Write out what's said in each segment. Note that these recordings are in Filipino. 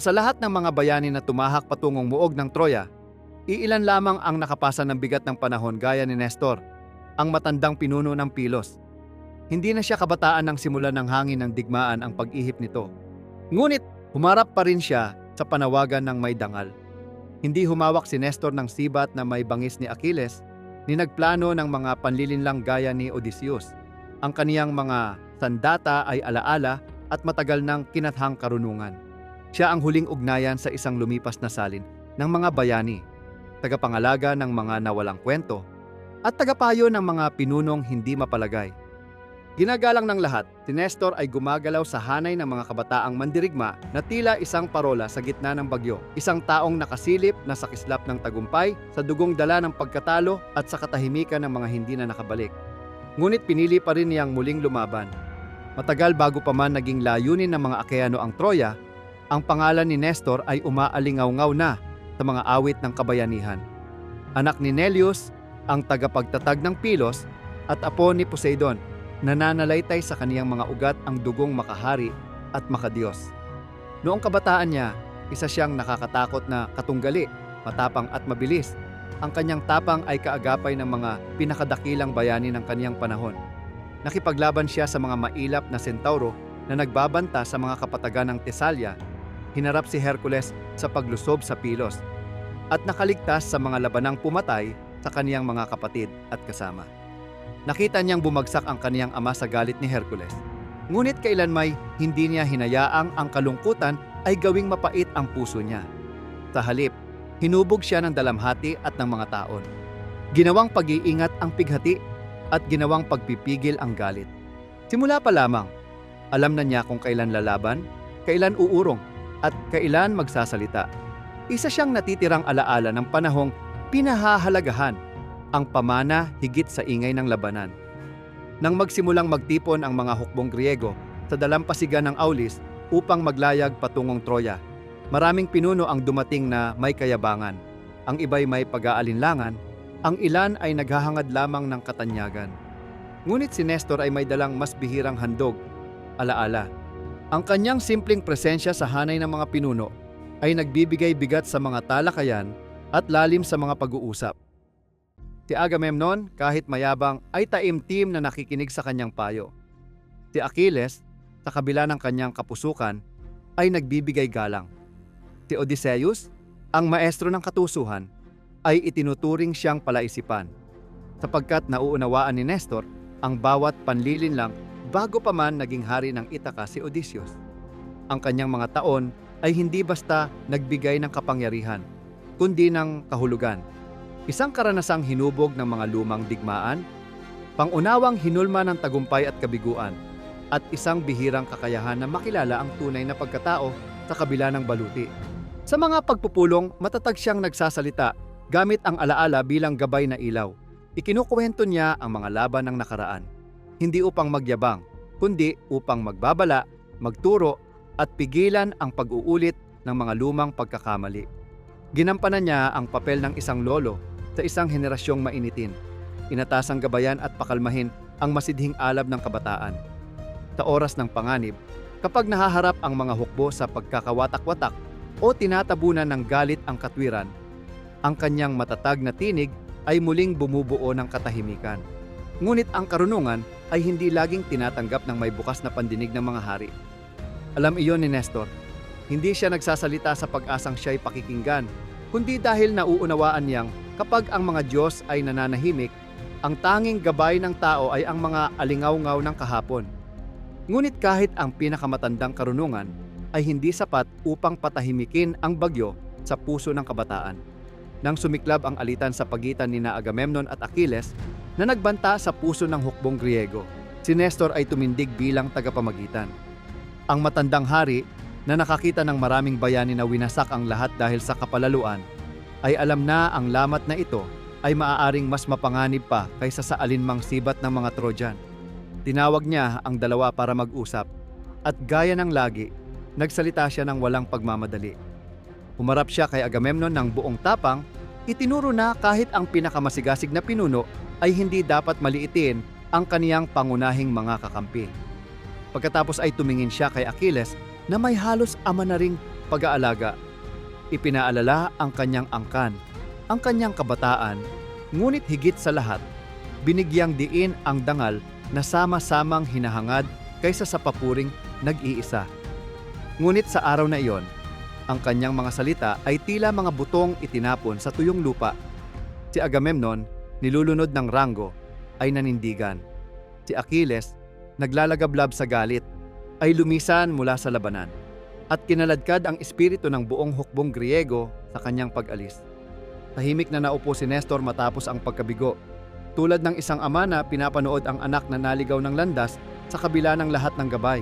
Sa lahat ng mga bayani na tumahak patungong muog ng Troya, iilan lamang ang nakapasa ng bigat ng panahon gaya ni Nestor, ang matandang pinuno ng Pilos. Hindi na siya kabataan nang simulan ng hangin ng digmaan ang pag-ihip nito. Ngunit humarap pa rin siya sa panawagan ng may dangal. Hindi humawak si Nestor ng sibat na may bangis ni Achilles, ni nagplano ng mga panlilinlang gaya ni Odysseus. Ang kaniyang mga sandata ay alaala at matagal ng kinathang karunungan. Siya ang huling ugnayan sa isang lumipas na salin ng mga bayani, tagapangalaga ng mga nawalang kwento, at tagapayo ng mga pinunong hindi mapalagay. Ginagalang ng lahat, si Nestor ay gumagalaw sa hanay ng mga kabataang mandirigma na tila isang parola sa gitna ng bagyo. Isang taong nakasilip na sa kislap ng tagumpay, sa dugong dala ng pagkatalo at sa katahimikan ng mga hindi na nakabalik. Ngunit pinili pa rin niyang muling lumaban. Matagal bago pa man naging layunin ng mga Akeano ang Troya, ang pangalan ni Nestor ay umaalingaw-ngaw na sa mga awit ng kabayanihan. Anak ni Neleus, ang tagapagtatag ng Pilos, at apo ni Poseidon, nananalaytay sa kaniyang mga ugat ang dugong makahari at makadiyos. Noong kabataan niya, isa siyang nakakatakot na katunggali, matapang at mabilis. Ang kanyang tapang ay kaagapay ng mga pinakadakilang bayani ng kaniyang panahon. Nakipaglaban siya sa mga mailap na sentauro na nagbabanta sa mga kapatagan ng Tesalya. Hinarap si Hercules sa paglusob sa Pilos at nakaligtas sa mga labanang pumatay sa kaniyang mga kapatid at kasama. Nakita niyang bumagsak ang kaniyang ama sa galit ni Hercules. Ngunit kailan may hindi niya hinayaang ang kalungkutan ay gawing mapait ang puso niya. Sa halip, hinubog siya ng dalamhati at ng mga taon. Ginawang pag-iingat ang pighati at ginawang pagpipigil ang galit. Simula pa lamang, alam na niya kung kailan lalaban, kailan uurong, at kailan magsasalita. Isa siyang natitirang alaala ng panahong pinahahalagahan ang pamana higit sa ingay ng labanan. Nang magsimulang magtipon ang mga hukbong Griego sa dalampasigan ng Aulis upang maglayag patungong Troya, maraming pinuno ang dumating na may kayabangan. Ang iba'y may pag-aalinlangan, ang ilan ay naghahangad lamang ng katanyagan. Ngunit si Nestor ay may dalang mas bihirang handog, alaala. Ang kanyang simpleng presensya sa hanay ng mga pinuno ay nagbibigay bigat sa mga talakayan at lalim sa mga pag-uusap. Si Agamemnon, kahit mayabang, ay taimtim na nakikinig sa kanyang payo. Si Achilles, sa kabila ng kanyang kapusukan, ay nagbibigay galang. Si Odysseus, ang maestro ng katusuhan, ay itinuturing siyang palaisipan. Sapagkat nauunawaan ni Nestor ang bawat panlilin lang bago pa man naging hari ng Itaka si Odysseus. Ang kanyang mga taon ay hindi basta nagbigay ng kapangyarihan, kundi ng kahulugan Isang karanasang hinubog ng mga lumang digmaan, pangunawang hinulma ng tagumpay at kabiguan, at isang bihirang kakayahan na makilala ang tunay na pagkatao sa kabila ng baluti. Sa mga pagpupulong, matatag siyang nagsasalita gamit ang alaala bilang gabay na ilaw. Ikinukuwento niya ang mga laban ng nakaraan, hindi upang magyabang, kundi upang magbabala, magturo, at pigilan ang pag-uulit ng mga lumang pagkakamali. Ginampanan niya ang papel ng isang lolo sa isang henerasyong mainitin. Inatasang gabayan at pakalmahin ang masidhing alab ng kabataan. Sa oras ng panganib, kapag nahaharap ang mga hukbo sa pagkakawatak-watak o tinatabunan ng galit ang katwiran, ang kanyang matatag na tinig ay muling bumubuo ng katahimikan. Ngunit ang karunungan ay hindi laging tinatanggap ng may bukas na pandinig ng mga hari. Alam iyon ni Nestor, hindi siya nagsasalita sa pag-asang siya'y pakikinggan, kundi dahil nauunawaan niyang Kapag ang mga Diyos ay nananahimik, ang tanging gabay ng tao ay ang mga alingaw-ngaw ng kahapon. Ngunit kahit ang pinakamatandang karunungan ay hindi sapat upang patahimikin ang bagyo sa puso ng kabataan. Nang sumiklab ang alitan sa pagitan ni Agamemnon at Achilles na nagbanta sa puso ng hukbong Griego, si Nestor ay tumindig bilang tagapamagitan. Ang matandang hari na nakakita ng maraming bayani na winasak ang lahat dahil sa kapalaluan ay alam na ang lamat na ito ay maaaring mas mapanganib pa kaysa sa alinmang sibat ng mga Trojan. Tinawag niya ang dalawa para mag-usap at gaya ng lagi, nagsalita siya ng walang pagmamadali. Humarap siya kay Agamemnon ng buong tapang, itinuro na kahit ang pinakamasigasig na pinuno ay hindi dapat maliitin ang kaniyang pangunahing mga kakampi. Pagkatapos ay tumingin siya kay Achilles na may halos ama na ring pag-aalaga. Ipinaalala ang kanyang angkan, ang kanyang kabataan, ngunit higit sa lahat, binigyang diin ang dangal na sama-samang hinahangad kaysa sa papuring nag-iisa. Ngunit sa araw na iyon, ang kanyang mga salita ay tila mga butong itinapon sa tuyong lupa. Si Agamemnon, nilulunod ng Rango, ay nanindigan. Si Achilles, naglalagablab sa galit, ay lumisan mula sa labanan. At kinaladkad ang espiritu ng buong hukbong Griego sa kanyang pag-alis. Tahimik na naupo si Nestor matapos ang pagkabigo. Tulad ng isang ama na pinapanood ang anak na naligaw ng landas sa kabila ng lahat ng gabay.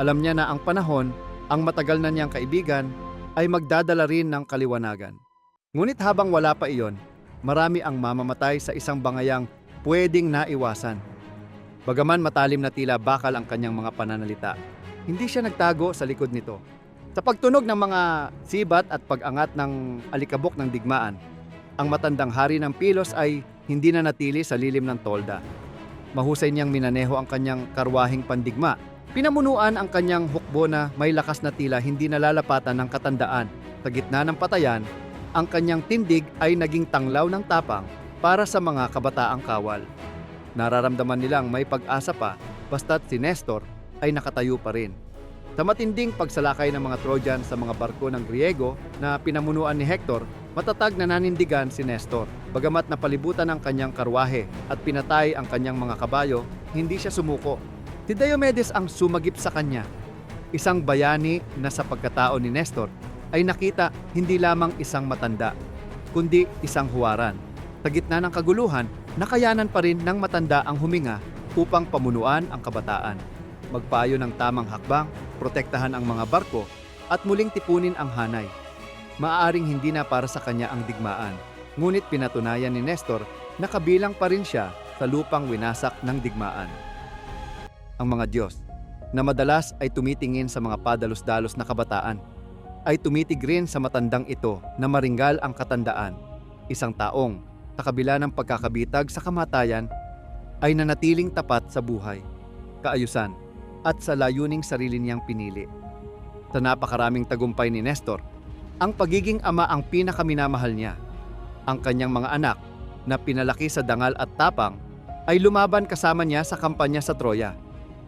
Alam niya na ang panahon, ang matagal na niyang kaibigan, ay magdadala rin ng kaliwanagan. Ngunit habang wala pa iyon, marami ang mamamatay sa isang bangayang pwedeng naiwasan. Bagaman matalim na tila bakal ang kanyang mga pananalita, hindi siya nagtago sa likod nito. Sa pagtunog ng mga sibat at pag-angat ng alikabok ng digmaan, ang matandang hari ng Pilos ay hindi na natili sa lilim ng tolda. Mahusay niyang minaneho ang kanyang karwahing pandigma. Pinamunuan ang kanyang hukbo na may lakas na tila hindi nalalapatan ng katandaan. Sa gitna ng patayan, ang kanyang tindig ay naging tanglaw ng tapang para sa mga kabataang kawal. Nararamdaman nilang may pag-asa pa basta't si Nestor ay nakatayo pa rin. Sa matinding pagsalakay ng mga Trojan sa mga barko ng Griego na pinamunuan ni Hector, matatag na nanindigan si Nestor. Bagamat napalibutan ang kanyang karwahe at pinatay ang kanyang mga kabayo, hindi siya sumuko. Si Diomedes ang sumagip sa kanya. Isang bayani na sa pagkatao ni Nestor ay nakita hindi lamang isang matanda, kundi isang huwaran. Sa gitna ng kaguluhan, nakayanan pa rin ng matanda ang huminga upang pamunuan ang kabataan. Magpayo ng tamang hakbang, protektahan ang mga barko, at muling tipunin ang hanay. Maaaring hindi na para sa kanya ang digmaan, ngunit pinatunayan ni Nestor na kabilang pa rin siya sa lupang winasak ng digmaan. Ang mga Diyos, na madalas ay tumitingin sa mga padalos-dalos na kabataan, ay tumitig rin sa matandang ito na maringgal ang katandaan. Isang taong, sa kabila ng pagkakabitag sa kamatayan, ay nanatiling tapat sa buhay, kaayusan, at sa layuning sarili niyang pinili. Sa napakaraming tagumpay ni Nestor, ang pagiging ama ang pinakaminamahal niya. Ang kanyang mga anak, na pinalaki sa dangal at tapang, ay lumaban kasama niya sa kampanya sa Troya.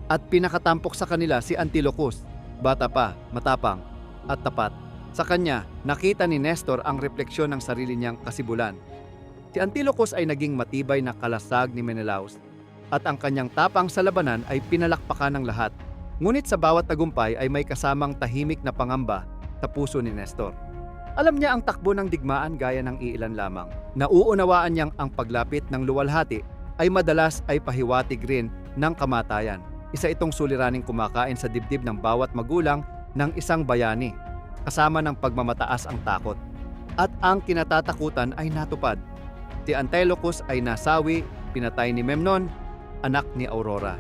At pinakatampok sa kanila si Antilochus, bata pa, matapang, at tapat. Sa kanya, nakita ni Nestor ang refleksyon ng sarili niyang kasibulan. Si Antilochus ay naging matibay na kalasag ni Menelaus at ang kanyang tapang sa labanan ay pinalakpakan ng lahat. Ngunit sa bawat tagumpay ay may kasamang tahimik na pangamba sa puso ni Nestor. Alam niya ang takbo ng digmaan gaya ng iilan lamang. Nauunawaan niyang ang paglapit ng luwalhati ay madalas ay pahiwatig rin ng kamatayan. Isa itong suliraning kumakain sa dibdib ng bawat magulang ng isang bayani, kasama ng pagmamataas ang takot. At ang kinatatakutan ay natupad. Si Antilochus ay nasawi, pinatay ni Memnon, anak ni Aurora.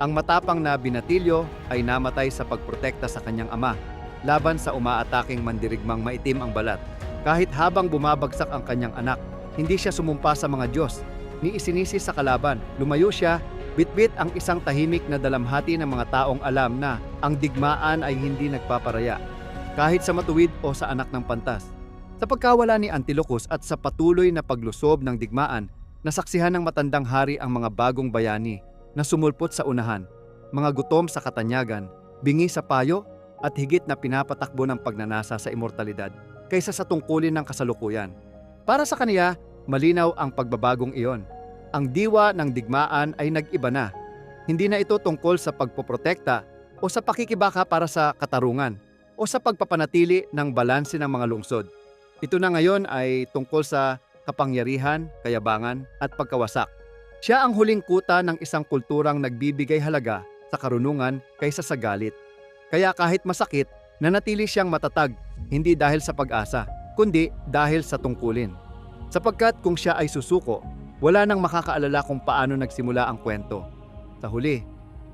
Ang matapang na binatilyo ay namatay sa pagprotekta sa kanyang ama laban sa umaataking mandirigmang maitim ang balat. Kahit habang bumabagsak ang kanyang anak, hindi siya sumumpa sa mga Diyos, ni isinisi sa kalaban. Lumayo siya, bitbit ang isang tahimik na dalamhati ng mga taong alam na ang digmaan ay hindi nagpaparaya, kahit sa matuwid o sa anak ng pantas. Sa pagkawala ni Antilochus at sa patuloy na paglusob ng digmaan, nasaksihan ng matandang hari ang mga bagong bayani na sumulpot sa unahan, mga gutom sa katanyagan, bingi sa payo at higit na pinapatakbo ng pagnanasa sa immortalidad kaysa sa tungkulin ng kasalukuyan. Para sa kaniya, malinaw ang pagbabagong iyon. Ang diwa ng digmaan ay nag-iba na. Hindi na ito tungkol sa pagpoprotekta o sa pakikibaka para sa katarungan o sa pagpapanatili ng balanse ng mga lungsod. Ito na ngayon ay tungkol sa kapangyarihan, kayabangan at pagkawasak. Siya ang huling kuta ng isang kulturang nagbibigay halaga sa karunungan kaysa sa galit. Kaya kahit masakit, nanatili siyang matatag, hindi dahil sa pag-asa, kundi dahil sa tungkulin. Sapagkat kung siya ay susuko, wala nang makakaalala kung paano nagsimula ang kwento. Sa huli,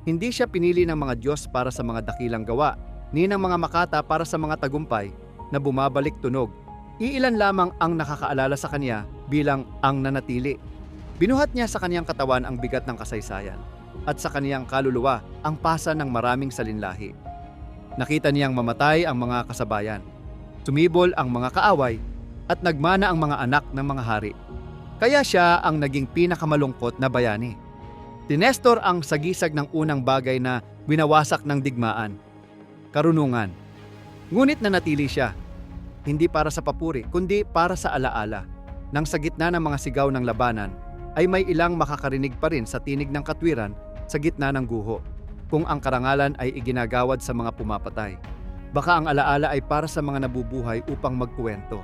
hindi siya pinili ng mga Diyos para sa mga dakilang gawa, ni ng mga makata para sa mga tagumpay na bumabalik tunog Iilan lamang ang nakakaalala sa kanya bilang ang nanatili. Binuhat niya sa kaniyang katawan ang bigat ng kasaysayan at sa kaniyang kaluluwa ang pasa ng maraming salinlahi. Nakita niyang mamatay ang mga kasabayan. Sumibol ang mga kaaway at nagmana ang mga anak ng mga hari. Kaya siya ang naging pinakamalungkot na bayani. Tinestor ang sagisag ng unang bagay na winawasak ng digmaan, karunungan. Ngunit nanatili siya, hindi para sa papuri, kundi para sa alaala. Nang sa gitna ng mga sigaw ng labanan, ay may ilang makakarinig pa rin sa tinig ng katwiran sa gitna ng guho, kung ang karangalan ay iginagawad sa mga pumapatay. Baka ang alaala ay para sa mga nabubuhay upang magkuwento.